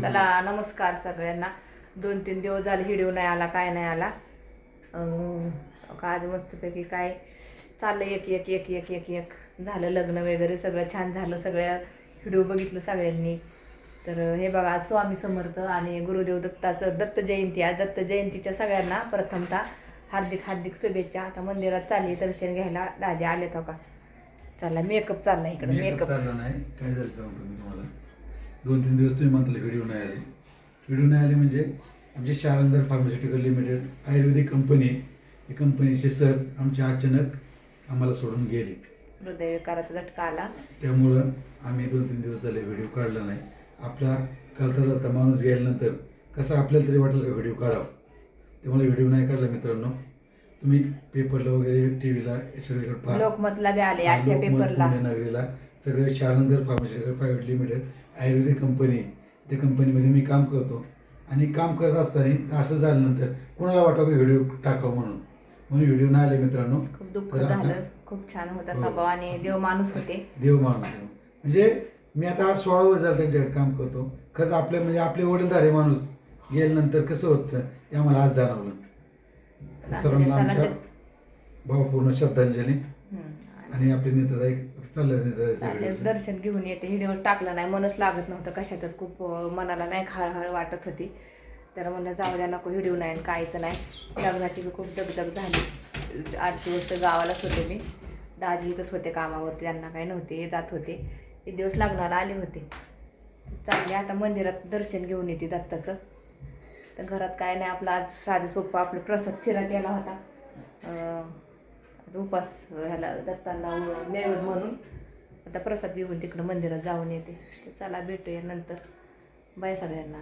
चला नमस्कार सगळ्यांना. दोन तीन दिवस झाले व्हिडिओ नाही आला काय नाही आला. आज मस्तपैकी काय चाललं एक एक एक एक एक एक. झालं लग्न वगैरे सगळं छान झालं सगळ्या व्हिडिओ बघितलं सगळ्यांनी. तर हे बघा आज स्वामी समर्थ आणि गुरुदेव दत्ताचं दत्त जयंती आज दत्त जयंतीच्या सगळ्यांना प्रथमतः हार्दिक हार्दिक शुभेच्छा. आता मंदिरात चालली दर्शन घ्यायला दाजे आलेत हो का? चला मेकअप चालला इकडं मेकअप मेकअप. चालला नाही. काय झालं सांगतो मी तुम्हाला. दोन तीन दिवस तुम्ही म्हटलं व्हिडिओ नाही आले. व्हिडिओ नाही आले म्हणजे आमचे Sharandar pharmaceutical limited Ayurvedic company आहे कंपनीचे सर आमचे अचानक आम्हाला सोडून गेले. हृदयविकाराचा झटका आला. त्यामुळं आम्ही दोन तीन दिवस झाले व्हिडिओ काढला नाही. आपला कळता जाता माणूस गेल्यानंतर कसं आपल्याला तरी वाटेल का व्हिडिओ काढावा? त्यामुळे व्हिडिओ नाही काढला मित्रांनो. तुम्ही पेपरला वगैरे टी व्हीला सगळीकडे पहा. लोकमतला बी आले आजच्या लोकमत, पेपरला. पुणे नगरीला. सगळे Sharangar pharmaceutical private limited Ayurvedic company. त्या कंपनीमध्ये मी काम करतो. आणि काम करत असताना असं झाल्यानंतर कोणाला वाटावं की व्हिडिओ टाकावं म्हणून? म्हणून व्हिडिओ नाही आले मित्रांनो. खूप दुःख तर आता- झालं. खूप छान होता हो. स्वभाव आणि देव माणूस होते. देव माणूस. म्हणजे मी आता आठ सोळा वर्ष झालं त्यांच्याकडे काम करतो. खरंच आपले म्हणजे आपले वडीलधारे माणूस गेल्यानंतर कसं होतं ते आम्हाला आज जाणवलं. सर्वांना ते आमच्या भावपूर्ण श्रद्धांजली. आणि आपले नेतादाई चाललं नेतादाई चालेल सगळे दर्शन घेऊन येते. व्हिडिओ टाकला नाही. मनच लागत नव्हतं. कशातच खूप मनाला नाही खाळखाळ वाटत होती. तर म्हणलं जाऊ द्या नको व्हिडिओ नाही आणि काहीच नाही. लग्नाची बी खूप दगदग झाली. आठ दिवस तर गावालाच होते मी. दाजी इथंच होते कामावरती. त्यांना काही नव्हते. जात होते. एक दिवस लग्नाला आले होते. चालले. आता मंदिरात दर्शन घेऊन येते दत्ताचं. तर घरात काय नाही आपलं आज साधं सोपं आपलं प्रसाद शिरा केला होता. उपास ह्याला दत्तांना नैवेद्य म्हणून. आता प्रसाद घेऊन तिकडं मंदिरात जाऊन येते. चला भेटूया नंतर. बाय सगळ्यांना.